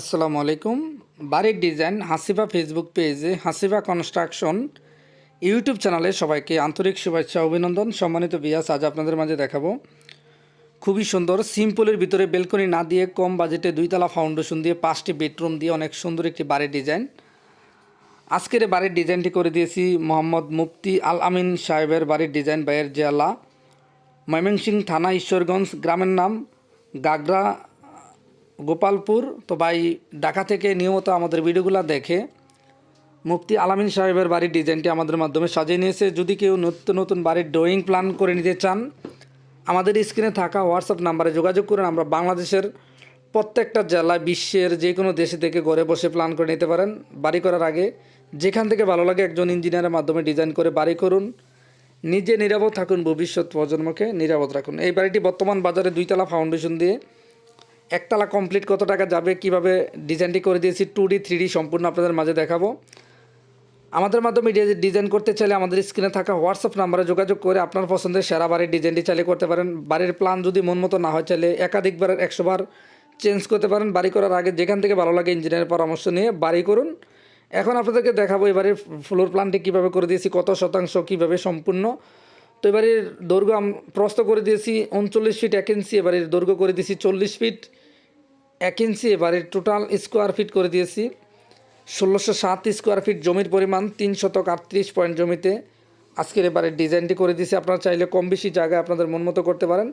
আসসালামু আলাইকুম। বাড়ির ডিজাইন হাসিফা ফেসবুক পেজে হাসিফা কনস্ট্রাকশন ইউটিউব চ্যানেলে সবাইকে আন্তরিক শুভেচ্ছা, অভিনন্দন। সম্মানিত বিয়াস আজ আপনাদের মাঝে দেখাবো খুবই সুন্দর, সিম্পলের ভিতরে বেলকনি না দিয়ে কম বাজেটে দুইতলা ফাউন্ডেশন দিয়ে পাঁচটি বেডরুম দিয়ে অনেক সুন্দর একটি বাড়ির ডিজাইন। আজকের বাড়ির ডিজাইনটি করে দিয়েছি মোহাম্মদ মুফতি আল আমিন সাহেবের বাড়ির ডিজাইন বাইয়ের জেলা ময়মনসিং থানা, ঈশ্বরগঞ্জ গ্রামের নাম, গাগরা গোপালপুর, তো ভাই ঢাকা থেকে নিয়মিত আমাদের ভিডিওগুলো দেখে মুফতি আলামিন সাহেবের বাড়ির ডিজাইনটি আমাদের মাধ্যমে সাজিয়ে নিয়েছে। যদি কেউ নতুন নতুন বাড়ির ড্রয়িং প্ল্যান করে নিতে চান, আমাদের স্ক্রিনে থাকা হোয়াটসঅ্যাপ নাম্বারে যোগাযোগ করুন। আমরা বাংলাদেশের প্রত্যেকটা জেলায়, বিশ্বের যে কোনো দেশে থেকে ঘরে বসে প্ল্যান করে নিতে পারেন। বাড়ি করার আগে যেখান থেকে ভালো লাগে একজন ইঞ্জিনিয়ারের মাধ্যমে ডিজাইন করে বাড়ি করুন। নিজে নিরাপদ থাকুন ভবিষ্যৎ প্রজন্মকে নিরাপদ রাখুন। এই বাড়িটি বর্তমান বাজারে দুইতলা ফাউন্ডেশন দিয়ে একতলা কমপ্লিট কত টাকা যাবে, কীভাবে ডিজাইনটি করে দিয়েছি টু ডি থ্রি ডি সম্পূর্ণ আপনাদের মাঝে দেখাবো। আমাদের মাধ্যমে ডিজাইন করতে চাইলে আমাদের স্ক্রিনে থাকা হোয়াটসঅ্যাপ নাম্বারে যোগাযোগ করে আপনার পছন্দের সেরা বাড়ির ডিজাইনটি চাইলে করতে পারেন। বাড়ির প্ল্যান যদি মন মতো না হয়, চাইলে একাধিকবার, একশো বার চেঞ্জ করতে পারেন। বাড়ি করার আগে যেখান থেকে ভালো লাগে ইঞ্জিনিয়ারের পরামর্শ নিয়ে বাড়ি করুন। এখন আপনাদেরকে দেখাবো এবারে ফ্লোর প্ল্যানটি কীভাবে করে দিয়েছি, কত শতাংশ, কীভাবে সম্পূর্ণ। তো এবারের দৈর্ঘ্য প্রস্থ করে দিয়েছি উনচল্লিশ ফিট এক ইঞ্চি এবারের দৈর্ঘ্য করে দিয়েছি চল্লিশ ফিট এক ইঞ্চি এবারে টোটাল স্কোয়ার ফিট করে দিয়েছি। ষোলোশো সাত স্কোয়ার ফিট জমির পরিমাণ তিন শতক আটত্রিশ পয়েন্ট জমিতে। আজকের এবারে ডিজাইনটি করে দিয়েছি, আপনারা চাইলে কম বেশি জায়গায় আপনাদের মন মতো করতে পারেন।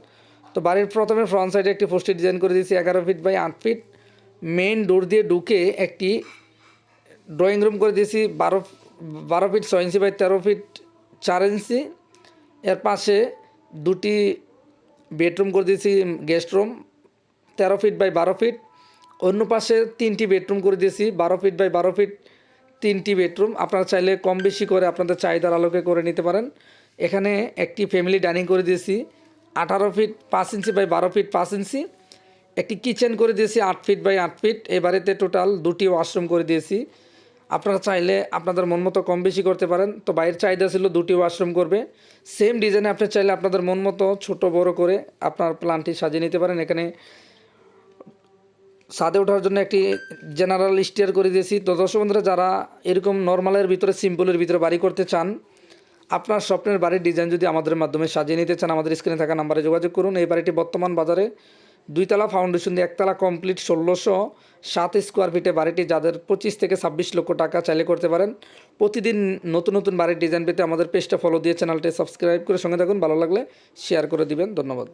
তো বাড়ির প্রথমে ফ্রন্ট সাইডে একটি পোস্টে ডিজাইন করে দিয়েছি, এগারো ফিট বাই আট ফিট মেন ডোর দিয়ে ঢুকে একটি ড্রয়িং রুম করে দিয়েছি, বারো বারো ফিট ছয় ইঞ্চি বাই তেরো ফিট চার ইঞ্চি এর পাশে দুটি বেডরুম করে দিয়েছি গেস্ট রুম তেরো ফিট বাই বারো ফিট অন্য পাশে তিনটি বেডরুম করে দিয়েছি, বারো ফিট বাই বারো ফিট তিনটি বেডরুম। আপনারা চাইলে কম বেশি করে আপনাদের চাহিদার আলোকে করে নিতে পারেন। এখানে একটি ফ্যামিলি ডাইনিং করে দিয়েছি, আঠারো ফিট পাঁচ ইঞ্চি বাই বারো ফিট পাঁচ ইঞ্চি একটি কিচেন করে দিয়েছি, আট ফিট বাই আট ফিট এবারেতে টোটাল দুটি ওয়াশরুম করে দিয়েছি। আপনারা চাইলে আপনাদের মন মতো কম বেশি করতে পারেন। তো বাইরের চাহিদা ছিল দুটি ওয়াশরুম করবে। সেম ডিজাইনে আপনি চাইলে আপনাদের মন মতো ছোটো বড় করে আপনার প্ল্যানটি সাজিয়ে নিতে পারেন। এখানে ছাদে ওঠার জন্য একটি জেনারেল স্টিয়ার করে দিয়েছি। তো দর্শক বন্ধুরা, যারা এরকম নর্মালের ভিতরে সিম্পলের ভিতরে বাড়ি করতে চান, আপনার স্বপ্নের বাড়ির ডিজাইন যদি আমাদের মাধ্যমে সাজিয়ে নিতে চান, আমাদের স্ক্রিনে থাকা নাম্বারে যোগাযোগ করুন। এই বাড়িটি বর্তমান বাজারে দুইতলা ফাউন্ডেশন দিয়ে একতলা কমপ্লিট ষোলোশো সাত স্কোয়ার ফিটে বাড়িটি যাদের পঁচিশ থেকে ছাব্বিশ লক্ষ টাকা চাইলে করতে পারেন। প্রতিদিন নতুন নতুন বাড়ির ডিজাইন পেতে আমাদের পেজটা ফলো দিয়ে চ্যানেলটি সাবস্ক্রাইব করে সঙ্গে থাকুন। ভালো লাগলে শেয়ার করে দিবেন। ধন্যবাদ।